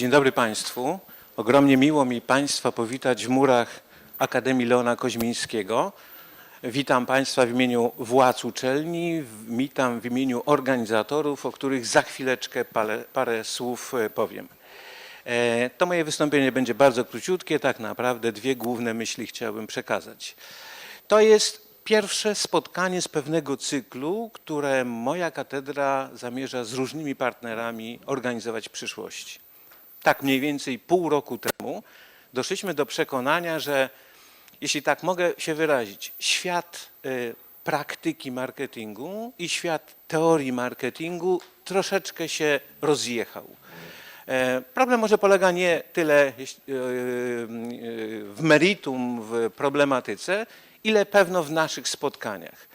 Dzień dobry Państwu. Ogromnie miło mi Państwa powitać w murach Akademii Leona Koźmińskiego. Witam Państwa w imieniu władz uczelni, witam w imieniu organizatorów, o których za chwileczkę parę, parę słów e, powiem. E, To moje wystąpienie będzie bardzo króciutkie, tak naprawdę dwie główne myśli chciałbym przekazać. To jest pierwsze spotkanie z pewnego cyklu, które moja katedra zamierza z różnymi partnerami organizować w przyszłości. Tak mniej więcej pół roku temu doszliśmy do przekonania, że jeśli tak mogę się wyrazić, świat y, praktyki marketingu i świat teorii marketingu troszeczkę się rozjechał. E, Problem może polega nie tyle e, e, w meritum, w problematyce, ile pewno w naszych spotkaniach.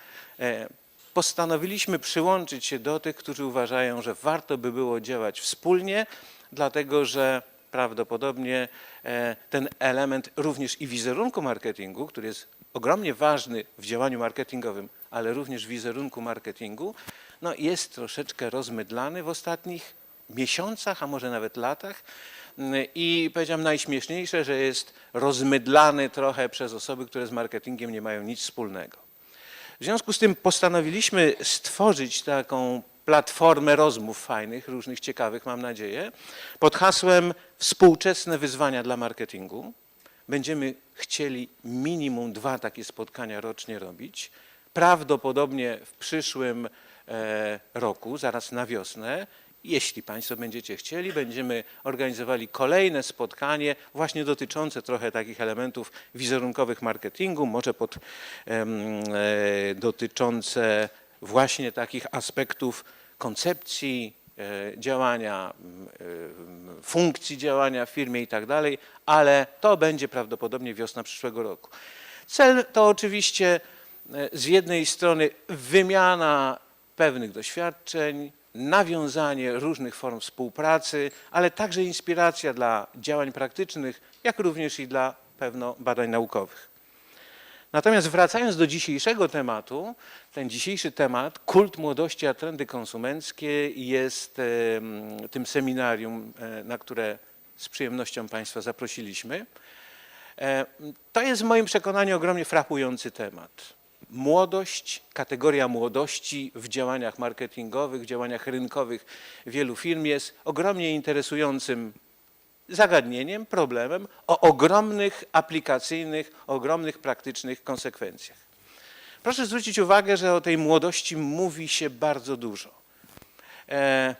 Postanowiliśmy przyłączyć się do tych, którzy uważają, że warto by było działać wspólnie, dlatego że prawdopodobnie e, ten element również i wizerunku marketingu, który jest ogromnie ważny w działaniu marketingowym, ale również w wizerunku marketingu, no jest troszeczkę rozmydlany w ostatnich miesiącach, a może nawet latach. Mm, I powiedziałem najśmieszniejsze, że jest rozmydlany trochę przez osoby, które z marketingiem nie mają nic wspólnego. W związku z tym postanowiliśmy stworzyć taką platformę rozmów fajnych, różnych ciekawych, mam nadzieję, pod hasłem Współczesne wyzwania dla marketingu. Będziemy chcieli minimum dwa takie spotkania rocznie robić. Prawdopodobnie w przyszłym e, roku, zaraz na wiosnę, jeśli Państwo będziecie chcieli, będziemy organizowali kolejne spotkanie właśnie dotyczące trochę takich elementów wizerunkowych marketingu, może pod, e, dotyczące właśnie takich aspektów koncepcji e, działania, e, funkcji działania w firmie i tak dalej, ale to będzie prawdopodobnie wiosna przyszłego roku. Cel to oczywiście z jednej strony wymiana pewnych doświadczeń, nawiązanie różnych form współpracy, ale także inspiracja dla działań praktycznych, jak również i dla pewno badań naukowych. Natomiast wracając do dzisiejszego tematu, ten dzisiejszy temat, kult młodości a trendy konsumenckie, jest tym seminarium, e, na które z przyjemnością Państwa zaprosiliśmy. E, To jest w moim przekonaniu ogromnie frapujący temat. Młodość, kategoria młodości w działaniach marketingowych, w działaniach rynkowych wielu firm jest ogromnie interesującym zagadnieniem, problemem o ogromnych aplikacyjnych, ogromnych praktycznych konsekwencjach. Proszę zwrócić uwagę, że o tej młodości mówi się bardzo dużo. E,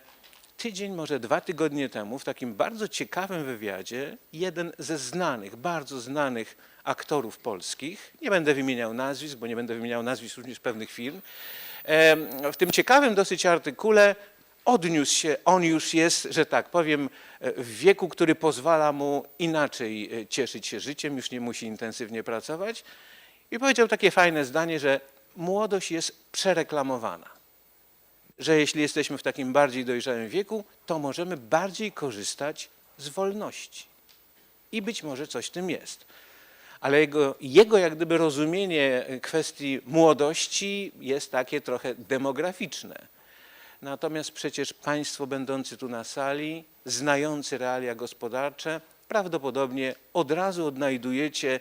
tydzień, może dwa tygodnie temu, w takim bardzo ciekawym wywiadzie, jeden ze znanych, bardzo znanych aktorów polskich, nie będę wymieniał nazwisk, bo nie będę wymieniał nazwisk również pewnych firm, w tym ciekawym dosyć artykule odniósł się, on już jest, że tak powiem, e, w wieku, który pozwala mu inaczej e, cieszyć się życiem, już nie musi intensywnie pracować i powiedział takie fajne zdanie, że młodość jest przereklamowana że jeśli jesteśmy w takim bardziej dojrzałym wieku, to możemy bardziej korzystać z wolności. I być może coś w tym jest. Ale jego, jego jak gdyby rozumienie kwestii młodości jest takie trochę demograficzne. Natomiast przecież Państwo będący tu na sali, znający realia gospodarcze, prawdopodobnie od razu odnajdujecie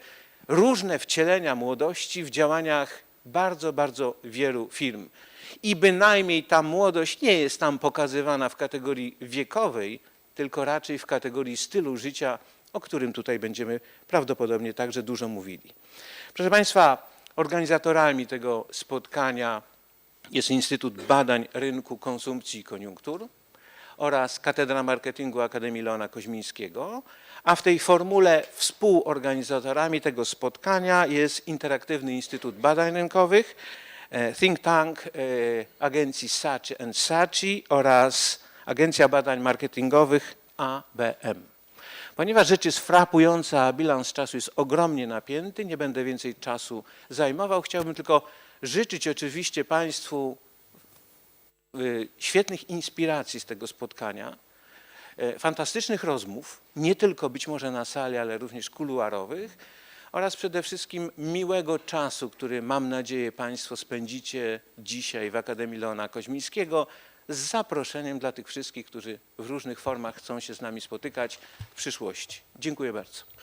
różne wcielenia młodości w działaniach bardzo, bardzo wielu firm. I bynajmniej ta młodość nie jest tam pokazywana w kategorii wiekowej, tylko raczej w kategorii stylu życia, o którym tutaj będziemy prawdopodobnie także dużo mówili. Proszę Państwa, organizatorami tego spotkania jest Instytut Badań Rynku, Konsumpcji i Koniunktur oraz Katedra Marketingu Akademii Leona Koźmińskiego, a w tej formule współorganizatorami tego spotkania jest Interaktywny Instytut Badań Rynkowych, think tank e, agencji Saatchi Saatchi oraz Agencja Badań Marketingowych ABM. Ponieważ rzecz jest frapująca, a bilans czasu jest ogromnie napięty, nie będę więcej czasu zajmował. Chciałbym tylko życzyć oczywiście Państwu y, świetnych inspiracji z tego spotkania, e, fantastycznych rozmów, nie tylko być może na sali, ale również kuluarowych oraz przede wszystkim miłego czasu, który mam nadzieję Państwo spędzicie dzisiaj w Akademii Leona Koźmińskiego, z zaproszeniem dla tych wszystkich, którzy w różnych formach chcą się z nami spotykać w przyszłości. Dziękuję bardzo.